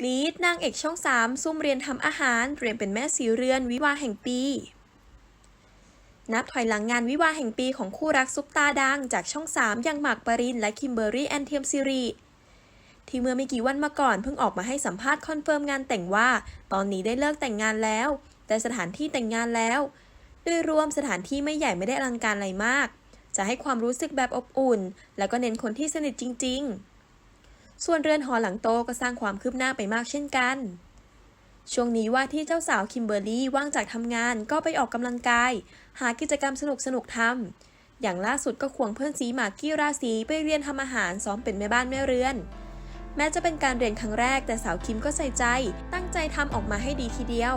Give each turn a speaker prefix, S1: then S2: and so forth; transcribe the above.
S1: กรีดนางเอกช่อง 3 ซุ่มเรียนทำอาหารเตรียมเป็นแม่สีเรือนวิวาแห่งปี นับถอยหลังงานวิวาแห่งปีของคู่รักซุปตาดัง จากช่อง 3 อย่างหมากปรินและคิมเบอร์รี่แอนเทียมซิรีที่เมื่อไม่กี่วันมาก่อนเพิ่งออกมาให้สัมภาษณ์คอนเฟิร์มงานแต่งว่า ตอนนี้ได้เลิกแต่งงานแล้ว แต่สถานที่แต่งงานแล้ว โดยรวมสถานที่ไม่ใหญ่ไม่ได้อลังการอะไรมาก จะให้ความรู้สึกแบบอบอุ่น แล้วก็เน้นคนที่สนิทจริง ๆ ส่วนเรือนหอหลังโตก็สร้างความคืบหน้าไปมากเช่นกัน ช่วงนี้ว่าที่เจ้าสาวคิมเบอร์รี่ว่างจากทำงานก็ไปออกกำลังกาย หากิจกรรมสนุกสนุกๆทำอย่างล่าสุดก็ควงเพื่อนซีหมากกี้ราศีไปเรียนทำอาหารซ้อมเป็นแม่บ้านแม่เรือน แม้จะเป็นการเรียนครั้งแรกแต่สาวคิมก็ใส่ใจ ตั้งใจทำออกมาให้ดีทีเดียว